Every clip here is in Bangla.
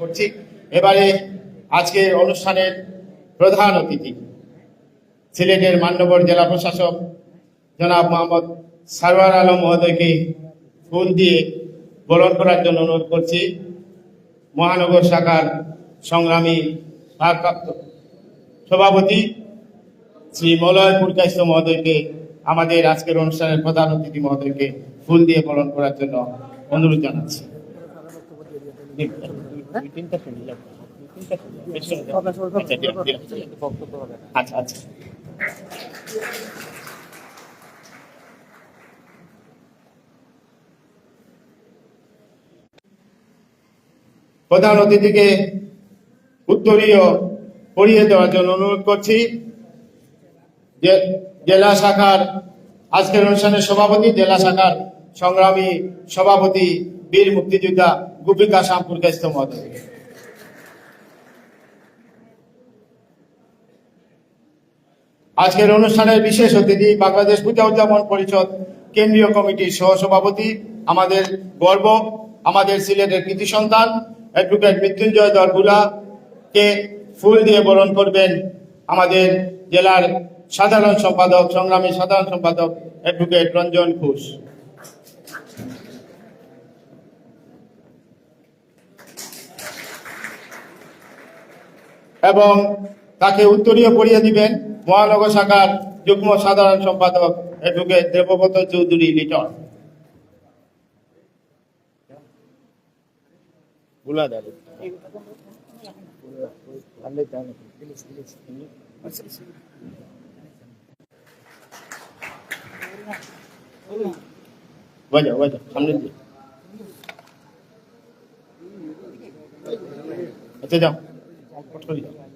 করছি। এবারে আজকে অনুষ্ঠানের প্রধান অতিথি সিলেটের মান্যবর জেলা প্রশাসক জনাব মোহাম্মদ সারওয়ার আলম মহোদয়কে ফুল দিয়ে বরণ করার জন্য অনুরোধ করছি। মহানগর শাখার সংগ্রামী ভারপ্রাপ্ত সভাপতি শ্রী মলয় পুরকাইস্ত মহোদয়কে, আমাদের আজকের অনুষ্ঠানের প্রধান অতিথি মহোদয়কে ফুল দিয়ে বরণ করার জন্য অনুরোধ জানাচ্ছি। আচ্ছা আচ্ছা প্রধান অতিথিকে উত্তরীয় পড়িয়ে দেওয়ার জন্য অনুরোধ করছি যে জেলা শাখার আজকের অনুষ্ঠানের সভাপতি জেলা শাখার সংগ্রামী সভাপতি বীর মুক্তিযোদ্ধা গোপিকা শ্যামপুর মহোদয়। আজকের অনুষ্ঠানের বিশেষ অতিথি বাংলাদেশ পূজা উদযাপন পরিষদ কেন্দ্রীয় কমিটির সহসভাপতি, আমাদের গর্ব, আমাদের সিলেটের কৃতি সন্তান, অ্যাডভোকেট মৃত্যুঞ্জয় দরগুলা কে ফুল দিয়ে বরণ করবেন আমাদের জেলার সাধারণ সম্পাদক, সংগ্রামী সাধারণ সম্পাদক অ্যাডভোকেট রঞ্জন ঘোষ। এবং তাকে উত্তরীয় পড়িয়ে দিবেন মহানগর শাখার যুগ্ম সাধারণ সম্পাদক অ্যাডভোকেট দেবব্রত চৌধুরী লিটন। বাজাও বাজাও সামনে দিয়ে। আচ্ছা যাও। যাও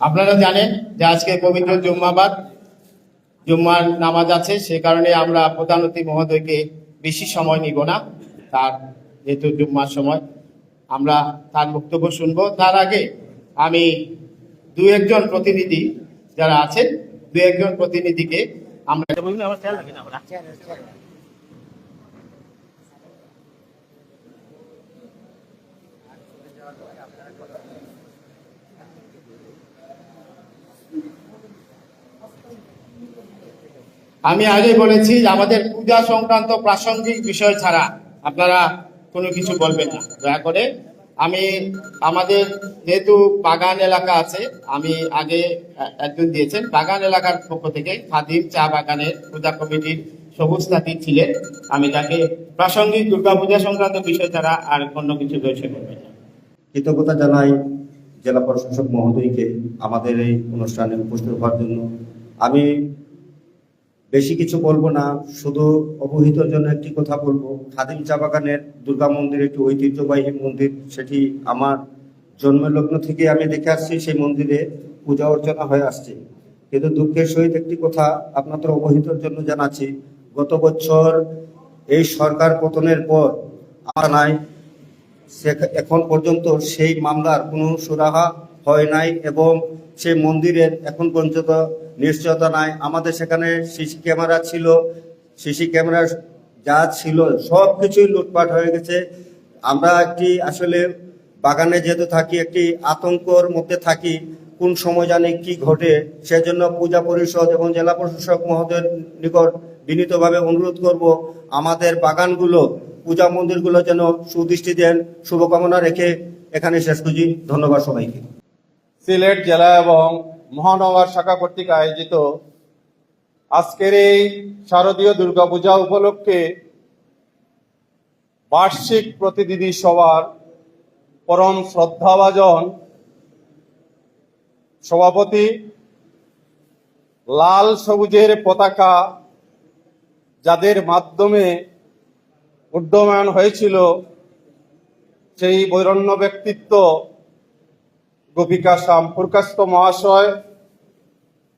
আপনারা জানেন যে আজকে পবিত্র জুম্মাবাদ, জুম্মার নামাজ আছে, সে কারণে আমরা প্রধান অতিথি মহোদয়কে বেশি সময় নিব না, তার যেহেতু জুম্মার সময়। আমরা তার বক্তব্য শুনব। তার আগে আমি দু একজন প্রতিনিধি যারা আছেন দু একজন প্রতিনিধিকে আমরা আমার খেয়াল রাখি না আমি আগে বলেছি আমাদের পূজা সংক্রান্ত প্রাসঙ্গিক বিষয় ছাড়া আপনারা কোনো কিছু বলবেন না। দয়া করে আমি, আমাদের যেহেতু বাগান এলাকা আছে, আমি আগে একজন দিয়েছেন। বাগান এলাকার পক্ষ থেকে খাদিম চা বাগানের পূজা কমিটির সবুজ সাথী ছিলেন। আমি তাকে প্রাসঙ্গিক দুর্গাপূজা সংক্রান্ত বিষয় ছাড়া আর অন্য কিছু রয়েছে বলবেন না। কৃতজ্ঞতা জানাই জেলা প্রশাসক মহোদয়কে আমাদের এই অনুষ্ঠানে উপস্থিত হওয়ার জন্য। আমি বেশি কিছু বলব না, শুধু অবহিতর জন্য একটি কথা বলব। খাদিম চা বাগানের দুর্গা মন্দির একটি ঐতিহ্যবাহী মন্দির, সেটি আমার জন্মলগ্ন থেকে আমি দেখে আসছি, সেই মন্দিরে পূজা অর্চনা হয়ে আসছে। কিন্তু দুঃখের সহিত একটি কথা আপনাদের অবহিতর জন্য জানাচ্ছি, গত বছর এই সরকার পতনের পর সে- এখন পর্যন্ত সেই মামলার কোনো সুরাহা হয় নাই এবং সেই মন্দিরের এখন পর্যন্ত নিশ্চয়তা নাই। আমাদের সেখানে সিসি ক্যামেরা ছিল। সিসি ক্যামেরা যা ছিল সব কিছুই লুটপাট হয়ে গেছে। আমরা একটি আসলে বাগানে যেহেতু থাকি, একটি আতঙ্কর মধ্যে থাকি, কোন সময় জানি কি ঘটে, সেজন্য পূজা পরিষদ এবং জেলা প্রশাসক মহোদয়ের নিকট বিনীতভাবে অনুরোধ করব, আমাদের বাগানগুলো, পূজা মন্দিরগুলো যেন সুদৃষ্টি দেন, শুভকামনা রেখে এখানে শেষ করছি। ধন্যবাদ সবাইকে। সিলেট জেলা এবং মহানগর শাখা কর্তৃক আয়োজিত আজকের এই শারদীয় দুর্গাপূজা উপলক্ষে বার্ষিক প্রতিনিধি সভার পরম শ্রদ্ধাভাজন সভাপতি লাল সবুজের পতাকা যাদের মাধ্যমে উড্ডয়ন হয়েছিল, সেই বৈরণ্য ব্যক্তিত্ব গোপিকা শ্যাম ফুরকাস্ত মহাশয়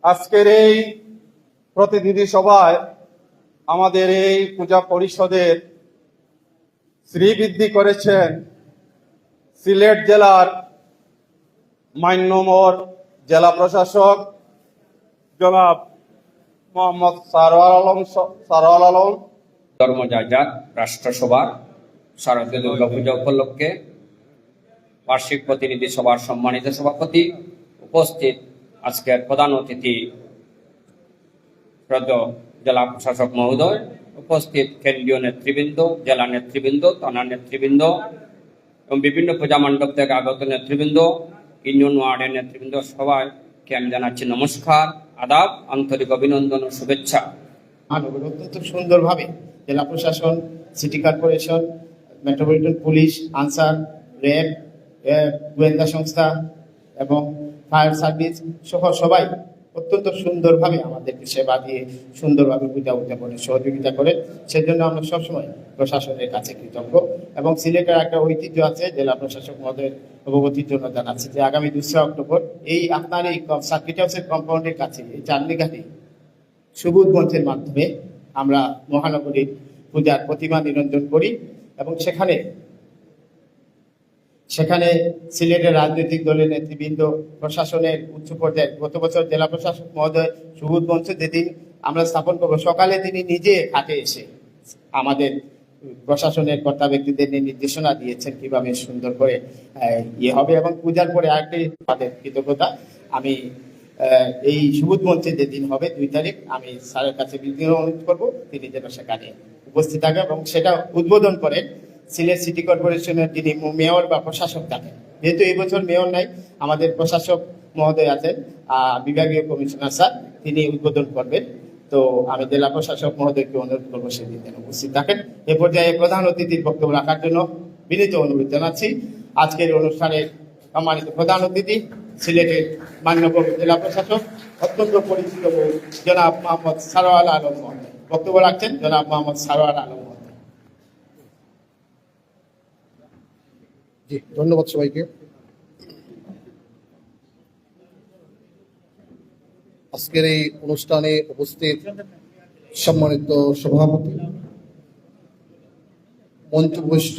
আজকের এই প্রতিনিধি সভায় আমাদের এই পূজা পরিষদের শ্রীবৃদ্ধি করেছেন সিলেট জেলার মান্যমর জেলা প্রশাসক জনাব মোহাম্মদ সারোয়ার আলম স- সারোয়ার আলম। ধর্মযাজক রাষ্ট্রসভার শারদীয় দুর্গাপূজা উপলক্ষে বার্ষিক প্রতিনিধি সভার সম্মানিত সভাপতি উপস্থিত আজকের প্রধান অতিথি জেলা প্রশাসক মহোদয়, উপস্থিত কেন্দ্রীয় নেতৃবৃন্দ, জেলা নেতৃবৃন্দ, থানা নেতৃবৃন্দ এবং বিভিন্ন পূজা মণ্ডপ থেকে আগত নেতৃবৃন্দ, ইউনিয়ন ওয়ার্ডের নেতৃবৃন্দ সবাইকে আমি জানাচ্ছি নমস্কার, আদাব, আন্তরিক অভিনন্দন ও শুভেচ্ছা। অত্যন্ত সুন্দরভাবে জেলা প্রশাসন, city corporation, metropolitan police, Ansar, RAB গোয়েন্দা সংস্থা এবং ফায়ার সার্ভিস সহ সবাই অত্যন্ত সুন্দরভাবে আমাদেরকে সেবা দিয়ে সুন্দরভাবে পূজা উদযাপনে সহযোগিতা করে সেজন্য আমরা সবসময় প্রশাসনের কাছে কৃতজ্ঞ এবং সিলেটের একটা ঐতিহ্য আছে, জেলা প্রশাসক মহোদয়ের অবগতির জন্য জানাচ্ছি যে আগামী দোসরা অক্টোবর এই আপনার এই সার্কিট হাউসের কম্পাউন্ডের কাছে এই চান্দিঘাটে সবুজ মঞ্চের মাধ্যমে আমরা মহানগরীর পূজার প্রতিমা নিরঞ্জন করি এবং সেখানে সেখানে সিলেটের রাজনৈতিক দলের নেতৃবৃন্দ, প্রশাসনের উচ্চ পর্যায়ে গত বছর জেলা প্রশাসক মহোদয় সবুজ মঞ্চ যেদিন আমরা স্থাপন করব, সকালে তিনি নিজে হাটে এসে আমাদের প্রশাসনের কর্তা ব্যক্তিদের নিয়ে নির্দেশনা দিয়েছেন কীভাবে সুন্দর করে ইয়ে হবে এবং পূজার পরে আরেকটি তাদের কৃতজ্ঞতা। আমি এই সবুজ মঞ্চে যেদিন হবে দুই তারিখ, আমি স্যারের কাছে বিধি অনুরোধ করব তিনি যেন সেখানে উপস্থিত থাকেন এবং সেটা উদ্বোধন করেন। সিলেট সিটি কর্পোরেশনের যিনি মেয়র বা প্রশাসক থাকেন যেহেতু এই বছর মেয়র নাই, আমাদের প্রশাসক মহোদয় আছেন বিভাগীয় কমিশনার স্যার, তিনি উদ্বোধন করবেন। তো আমি জেলা প্রশাসক মহোদয়কে অনুরোধ করব সেদিন যেন উপস্থিত থাকেন। এ পর্যায়ে প্রধান অতিথির বক্তব্য রাখার জন্য বিনীত অনুরোধ জানাচ্ছি। আজকের অনুষ্ঠানের সম্মানিত প্রধান অতিথি, সিলেটের মান্যবর জেলা প্রশাসক, অত্যন্ত পরিচিত জনাব মোহাম্মদ সারোয়াল আলম বক্তব্য রাখছেন জনাব মোহাম্মদ সারোয়াল আলম জি, ধন্যবাদ সবাইকে। আজকের এই অনুষ্ঠানে উপস্থিত সম্মানিত সভাপতি মঞ্চভূষ্ট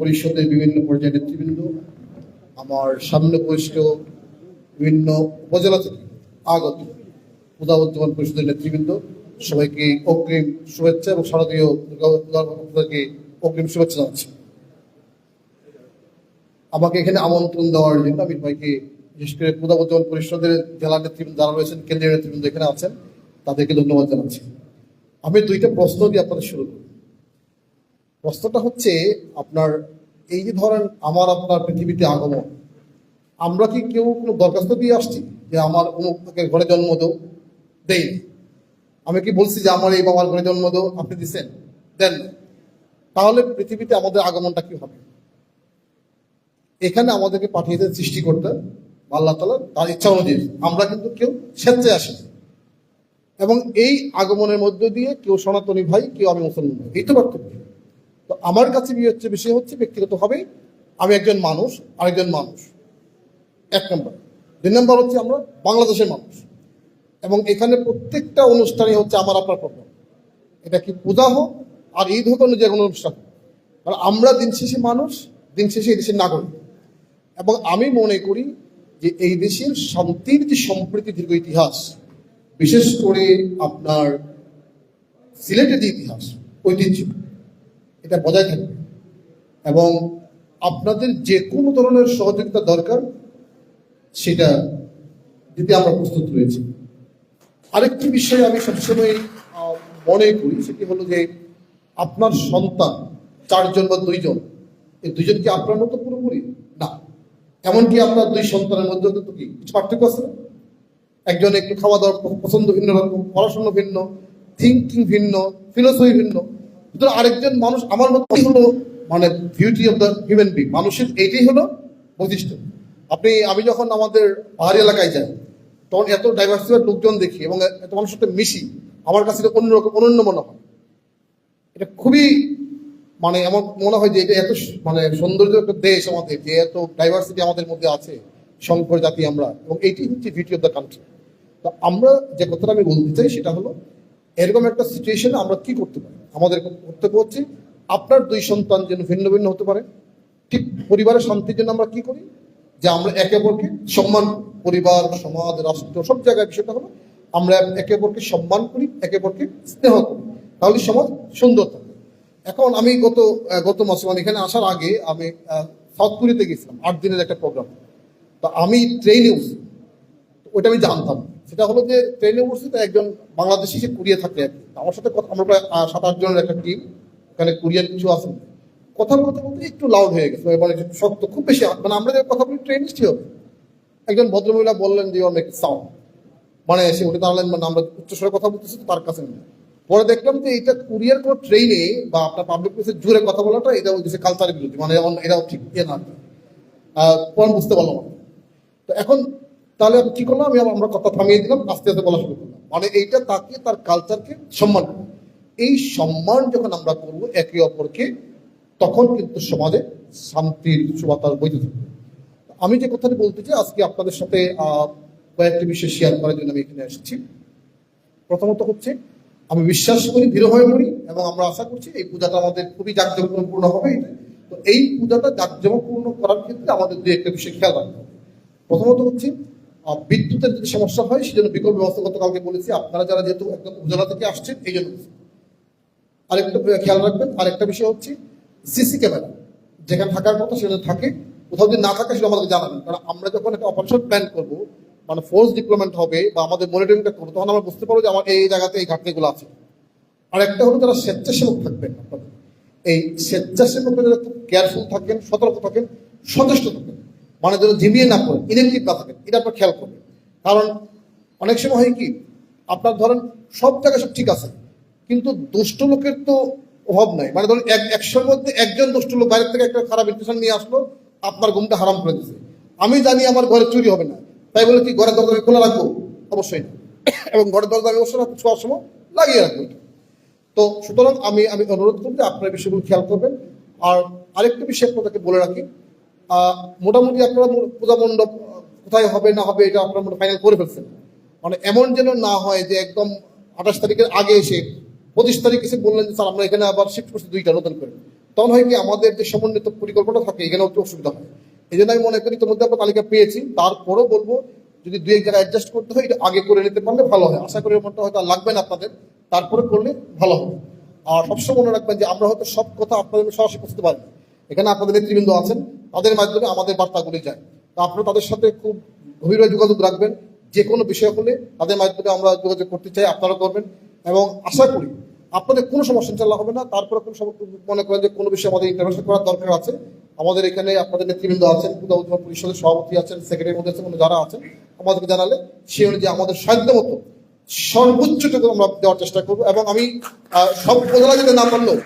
পরিষদের বিভিন্ন পর্যায়ের নেতৃবৃন্দ, আমার সামনে উপস্থিত বিভিন্ন উপজেলা থেকে আগত পূজা পরিষদের নেতৃবৃন্দ, সবাইকে অগ্রিম শুভেচ্ছা এবং শারদীয় অগ্রিম শুভেচ্ছা জানাচ্ছি। আমাকে এখানে আমন্ত্রণ দেওয়ার জন্য আমি সবাইকে, বিশেষ করে পূজাবর্তমান পরিষদের জেলা নেতৃবৃন্দ যারা রয়েছেন, কেন্দ্রীয় নেতৃবৃন্দ এখানে আছেন, তাদেরকে ধন্যবাদ জানাচ্ছি। আমি দুইটা প্রশ্ন দিয়ে আপনাদের শুরু করি প্রশ্নটা হচ্ছে, আপনার এই যে ধরেন আমার আপনার পৃথিবীতে আগমন, আমরা কি কেউ কোনো দরখাস্ত দিয়ে আসছি যে আমার অমুক থেকে ঘরে জন্ম দেও? দেই আমি কি বলছি যে আমার এই বাবার ঘরে জন্ম দেও? আপনি দিচ্ছেন দেন তাহলে পৃথিবীতে আমাদের আগমনটা কি হবে? এখানে আমাদেরকে পাঠিয়েছেন সৃষ্টি করতে, আল্লাহ তালা তার ইচ্ছা অনুযায়ী। আমরা কিন্তু কেউ স্বেচ্ছায় আসি এবং এই আগমনের মধ্য দিয়ে কেউ সনাতনী ভাই, কেউ আমি মুসলমান ভাই, এই তো পার্থক্য। তো আমার কাছে হচ্ছে, বিষয় হচ্ছে ব্যক্তিগতভাবে আমি একজন মানুষ, আরেকজন মানুষ। এক নম্বর। দুই নম্বর হচ্ছে আমরা বাংলাদেশের মানুষ। এবং এখানে প্রত্যেকটা অনুষ্ঠানই হচ্ছে আমার, আপনার প্রোগ্রাম এটা কি পূজা হোক আর ঈদ হোক, অন্য যে কোনো অনুষ্ঠান। আমরা দিন শেষে মানুষ, দিন শেষে এই দেশের নাগরিক। এবং আমি মনে করি যে এই দেশের শান্তির যে সম্প্রীতি, দীর্ঘ ইতিহাস, বিশেষ করে আপনার সিলেটের যে ইতিহাস, ঐতিহ্য, এটা বজায় থাকবে। এবং আপনাদের যে কোনো ধরনের সহযোগিতা দরকার, সেটা দিতে আমরা প্রস্তুত রয়েছি। আরেকটি বিষয় আমি সবসময় মনে করি, সেটি হলো যে আপনার সন্তান, চারজন বা দুইজন, এই দুইজন কি আপনার মতো পুরোপুরি? এমনকি আপনার দুই সন্তানের মধ্যে তো কি কিছু পার্থক্য আছে না? একজন একটু খাওয়া দাওয়ার পছন্দ ভিন্ন রকম, পড়াশোনা ভিন্ন থিঙ্কিং ভিন্ন ফিলোসফি ভিন্ন। সুতরাং আরেকজন মানুষ আমার মতো হলো? মানে beauty of the human being মানুষের এইটাই হলো বৈশিষ্ট্য। আপনি, আমি যখন আমাদের পাহাড়ি এলাকায় যাই, তখন এত ডাইভার্সিটির লোকজন দেখি এবং এত মানুষের সাথে মিশি, আমার কাছে অন্যরকম অনন্য মনে হয়। এটা খুবই মানে আমার মনে হয় যে এটা এত মানে সৌন্দর্য একটা দেশ আমাদের, যে এত ডাইভার্সিটি আমাদের মধ্যে আছে সংকর জাতি আমরা, এবং এইটি হচ্ছে বিউটি অফ দ্য কান্ট্রি তো আমরা যে কথাটা আমি বলতে চাই সেটা হলো, এরকম একটা সিচুয়েশনে আমরা কি করতে পারি? আমাদের কর্তব্য হচ্ছে, আপনার দুই সন্তান যেন ভিন্ন ভিন্ন হতে পারে। ঠিক পরিবারের শান্তির জন্য আমরা কি করি? যে আমরা একে অপরকে সম্মান, পরিবার, সমাজ, রাষ্ট্র, সব জায়গায় বিষয়টা হলো, আমরা একে অপরকে সম্মান করি, একে অপরকে স্নেহ করি। তাহলে সমাজ সুন্দর থাকবে। এখন আমি গত গত মাসে মানে এখানে আসার আগে আমি সাউথ গেছিলাম, আট দিনের একটা প্রোগ্রাম তো আমি ট্রেনে উঠছি। ওটা আমি জানতাম। সেটা হলো যে ট্রেনে উঠছি তো একজন বাংলাদেশি, সে কুড়িয়ে থাকে। আমার সাথে কথা, আমরা প্রায় সাত, আট জনের একটা টিম ওখানে কুরিয়ার কিছু আছেন কথা বলতে বলতে একটু লাউড হয়ে গেছে এবার একটু শক্ত, খুব বেশি মানে আমরা যে কথা বলি ট্রেন নিশ্চয়ই হবে একজন ভদ্রমহিলা বললেন যে অনেক সাউন্ড মানে এসে উঠে দাঁড়ালেন মানে আমরা উচ্চস্বরে কথা বলতেছি তার কাছে পরে দেখলাম যে এটা কুরিয়ার কোনো ট্রেনে বা আপনার পাবলিক প্লেসে জুড়ে কথা বলাটা এটা হচ্ছে কালচারের বিরোধী। মানে এটাও ঠিক ইয়ে না। পরে বুঝতে পারলাম। তো এখন তাহলে আমি কি করলাম? আমি আমরা কথা থামিয়ে দিলাম, আস্তে আস্তে বলা শুরু করলাম। মানে এইটা তাকে তার কালচারকে সম্মান। এই সম্মান যখন আমরা করব একে অপরকে, তখন কিন্তু সমাজে শান্তির সুবাতাস বইতে থাকবে। আমি যে কথাটি বলতে চাই, আজকে আপনাদের সাথে কয়েকটি বিষয় শেয়ার করার জন্য আমি এখানে এসেছি। প্রথমত হচ্ছে আমি বিশ্বাস করি, দৃঢ় হয়ে পড়ি এবং আমরা আশা করছি এই পূজাটা আমাদের খুবই জাঁকজমকপূর্ণ হবে তো এই পূজাটা জাঁকজমকপূর্ণ করার ক্ষেত্রে আমাদের দু একটা বিষয় খেয়াল রাখতে হবে। প্রথমত হচ্ছে বিদ্যুতের যদি সমস্যা হয়, সেজন্য বিকল্প ব্যবস্থা গতকালকে বলেছি, আপনারা যারা যেহেতু একদম উজালা থেকে আসছেন, এই জন্য। আরেকটা খেয়াল রাখবেন, আরেকটা বিষয় হচ্ছে সিসি ক্যামেরা। যেখানে থাকার কথা সেখানে থাকে, কোথাও যদি না থাকে সেটা আমাদেরকে জানাবেন। কারণ আমরা যখন একটা অপারেশন প্ল্যান করব মানে ফোর্স ডিপ্লয়মেন্ট হবে বা আমাদের মনিটরিংটা করব, তখন আমরা বুঝতে পারব যে আমার এই জায়গাতে এই ঘাটতিগুলো আছে। আর একটা হলো যারা স্বেচ্ছাসেবক থাকবেন আপনাদের। এই স্বেচ্ছাসেবকরা যারা খুব কেয়ারফুল থাকেন, সতর্ক থাকেন, সচেষ্ট থাকেন মানে যেন ঝিমিয়ে না পড়েন ইনেকটিভ না থাকেন, এটা আপনার খেয়াল করবেন। কারণ অনেক সময় হয় কি, আপনার ধরেন সব জায়গায় সব ঠিক আছে, কিন্তু দুষ্ট লোকের তো অভাব নাই। মানে ধরুন এক, একশোর মধ্যে একজন দুষ্ট লোক বাইরের থেকে একটা খারাপ ইনফরমেশন নিয়ে আসলো, আপনার ঘুমটা হারাম করে দিচ্ছে আমি জানি আমার ঘরে চুরি হবে না। তাই বলে কি ঘরের দরজা খোলা রাখব? অবশ্যই না। এবং ঘরের দরজা আমি অবশ্যই সব সময় লাগিয়ে রাখব তো সুতরাং আমি আমি অনুরোধ করব যে আপনার বিষয়গুলো খেয়াল করবেন। আর আরেকটা বিষয় আপনাদেরকে বলে রাখি মোটামুটি আপনারা পূজা মণ্ডপ কোথায় হবে, না হবে, এটা আপনারা ফাইনাল করে ফেলছেন। মানে এমন যেন না হয় যে একদম আঠাশ তারিখের আগে এসে, পঁচিশ তারিখ এসে বললেন যে, স্যার, আমরা এখানে আবার শিফট করছি দুইটা নতুন করে। তখন হয় কি, আমাদের যে সমন্বিত পরিকল্পনা থাকে এখানে অসুবিধা হয়। এই জন্য আমি মনে করি তোমাদের আমরা তালিকা পেয়েছি। তারপরও বলব, যদি দুই এক জায়গায় অ্যাডজাস্ট করতে হয়, এটা আগে করে নিতে পারলে ভালো হয়। আশা করি এমনটা হয়তো আর লাগবে না আপনাদের। তারপরে করলে ভালো হবে। আর সবসময় মনে রাখবেন যে আমরা হয়তো সব কথা আপনাদের সরাসরি পৌঁছতে পারি। এখানে আপনাদের নেতৃবৃন্দ আছেন, তাদের মাধ্যমে আমাদের বার্তাগুলি যায়। তো আপনারা তাদের সাথে খুব গভীরভাবে যোগাযোগ রাখবেন। যে কোনো বিষয় হলে তাদের মাধ্যমে আমরা যোগাযোগ করতে চাই, আপনারা করবেন। এবং আশা করি আপনাদের কোনো সমস্যা ইনশাল্লাহ হবে না। তারপরে কোনো মনে করেন যে কোনো বিষয়ে আমাদের ইন্টারভেনশন করার দরকার আছে। আমাদের এখানে আপনাদের নেতৃবৃন্দ আছেন, পূজা উৎসব পরিষদের সভাপতি আছেন সেক্রেটারি মধ্যে কোনো যারা আছেন, আমাদেরকে জানালে সে অনুযায়ী আমাদের সাধ্য মতো সর্বোচ্চটুকু আমরা দেওয়ার চেষ্টা করব এবং আমি সব বোঝা যেতে না পারলেও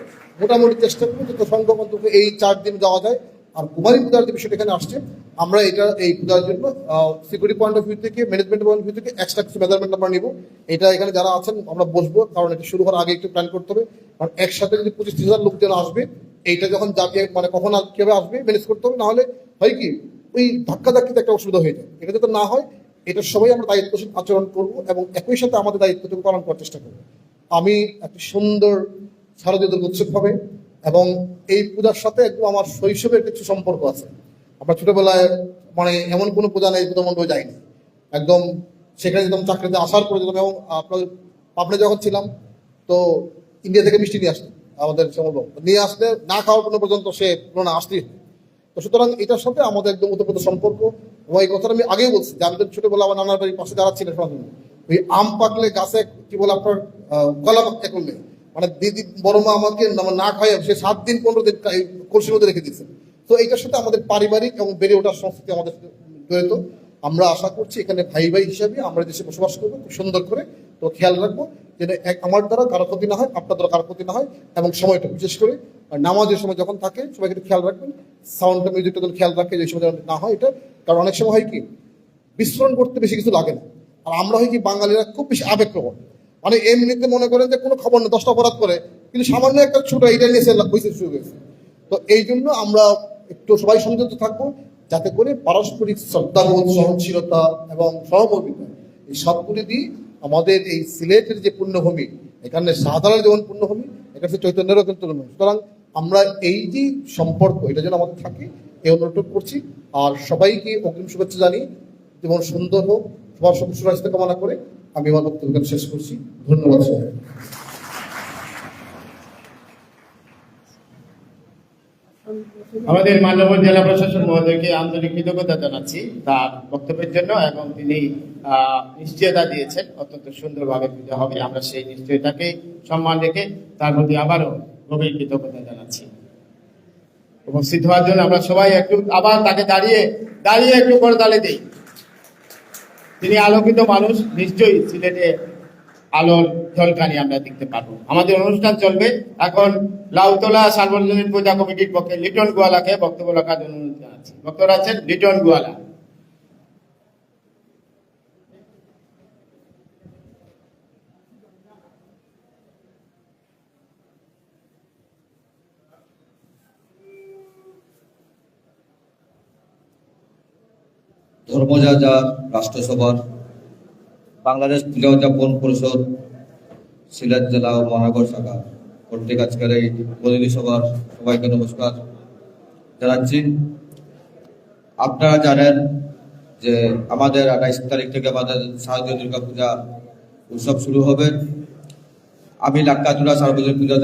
মোটামুটি চেষ্টা করব যত সংখ্যক এই চার দিন যাওয়া যায়, আর কুমারী পূজার যে বিষয়টা এখানে আসছে, আমরা এটা, এই পূজার জন্য সিকিউরিটি পয়েন্ট অফ ভিউ থেকে ম্যানেজমেন্ট পয়েন্ট অফ ভিউ থেকে এক্সট্রা কিছু মেজারমেন্ট আমরা নিব। এটা এখানে যারা আছেন, আমরা বসবো, কারণ এটা শুরু হওয়ার আগে একটু প্ল্যান করতে হবে। কারণ একসাথে যদি পঁচিশ হাজার লোকজন আসবে এইটা যখন যাবে মানে কখন কীভাবে আসবে ম্যানেজ করতে হবে, নাহলে হয় কি, ওই ধাক্কা ধাক্কিতে একটা অসুবিধা হয়ে যায়। এটা যাতে না হয় এটা সবাই আমরা দায়িত্বশীল আচরণ করব এবং একই সাথে আমাদের দায়িত্বটুকু পালন করার চেষ্টা করব। আমি একটা সুন্দর শারদীয় উৎসব হবে এবং এই পূজার সাথে একদম আমার শৈশবের কিছু সম্পর্ক আছে। আমরা ছোটবেলায় মানে এমন কোনো পূজা নেই পূজা মণ্ডপে যাইনি। একদম সেখানে যেতাম, চাকরিতে আসার পরে যেতাম এবং আপনার পাবনা যখন ছিলাম, তো ইন্ডিয়া থেকে মিষ্টি নিয়ে আসতেন আমাদের সমর্পক নিয়ে আসলে না খাওয়ার কোনো পর্যন্ত সে পুরোনো আসতেই তো সুতরাং এটার সাথে আমাদের একদম ওতপ্রোত সম্পর্ক। এবং এই কথাটা আমি আগেই বলছি যে আমি তো ছোটবেলা আমার নানার বাড়ির পাশে যারা ছিলেন সনাতনী, ওই আম পাকলে গাছে কি বলে আপনার গলা পাকতে করলে? মানে দিদি বড় মা আমাকে না- খাওয়াই সে সাত দিন পনেরো দিন কলসির মধ্যে রেখে দিয়েছে। তো এইটার সাথে আমাদের পারিবারিক এবং বেড়ে ওঠার সংস্কৃতি আমাদের জড়িত। আমরা আশা করছি এখানে ভাই ভাই হিসাবে আমরা দেশে বসবাস করব খুব সুন্দর করে তো খেয়াল রাখব যেন আমার দ্বারা কারও ক্ষতি না হয়, আপনার দ্বারা কারও ক্ষতি না হয়, এবং সময়টা বিশেষ করে নামাজের সময় যখন থাকে সবাই একটু খেয়াল রাখবেন সাউন্ডটা মিউজিকটা যেন খেয়াল রাখে, যে সময় যেন না হয় এটা। কারণ অনেক সময় হয় কি, বিস্ফোরণ করতে বেশি কিছু লাগে না। আর আমরা হয় কি, বাঙালিরা খুব বেশি আবেগপ্রবণ। মানে এমনিতে মনে করেন যে কোনো খবর নেই দশটা অপরাধ করে, কিন্তু সামান্য একটা ছোট এইটা নিয়ে সে হয়েছে শুরু হয়েছে তো এই জন্য আমরা একটু সবাই সংযত থাকব, যাতে করে পারস্পরিক শ্রদ্ধাবোধ, সহনশীলতা এবং সহমর্মিতা এই সবগুলি দিয়ে আমাদের এই সিলেটের যে পুণ্যভূমি, এখানে সাধারণ যেমন পুণ্যভূমি এখানে চৈতন্যেরও কিন্তু। সুতরাং আমরা এই যে সম্পর্ক, এটা যেন আমাদের থাকে এই অনুরোধ করছি। আর সবাইকে অগ্রিম শুভেচ্ছা জানি যেমন সুন্দর হোক। সবার সুরাস্তে কামনা করে আমি আমার বক্তব্য শেষ করছি। ধন্যবাদ সবাই আমাদের মান্যবর জেলা প্রশাসক মহোদয়কে আন্তরিক কৃতজ্ঞতা জানাচ্ছি তার বক্তব্যের জন্য এবং তিনি নিশ্চয়তা দিয়েছেন। অত্যন্ত সুন্দরভাবে পুজো হবে। আমরা সেই নিশ্চয়তাকে সম্মান রেখে তার প্রতি আবারও গভীর কৃতজ্ঞতা জানাচ্ছি। উপস্থিত হওয়ার জন্য আমরা সবাই একটু আবার তাকে দাঁড়িয়ে দাঁড়িয়ে একটু করে তালে দিই। তিনি আলোকিত মানুষ, নিশ্চয়ই সিলেটে আলোর ঝলকানি আমরা দেখতে পারব। আমাদের অনুষ্ঠান চলবে এখন লাউতলা সার্বজনীন পূজা কমিটির পক্ষে লিটন গোয়ালাকে বক্তব্য রাখার জন্য জানাচ্ছি। বক্তব্য আছেন লিটন গোয়ালা। ধর্মযাজা, রাষ্ট্রসভার বাংলাদেশ পূজা উদযাপন পরিষদ, সিলেট জেলা ও মহানগর শাখা কর্তৃক আজকের এই প্রতিনিধি সভার সবাইকে নমস্কার জানাচ্ছি। আপনারা জানেন যে আমাদের আঠাইশ তারিখ থেকে আমাদের শারদীয় দুর্গা পূজা উৎসব শুরু হবে। আমি লাক্কাজুড়া সার্বজনীন পূজা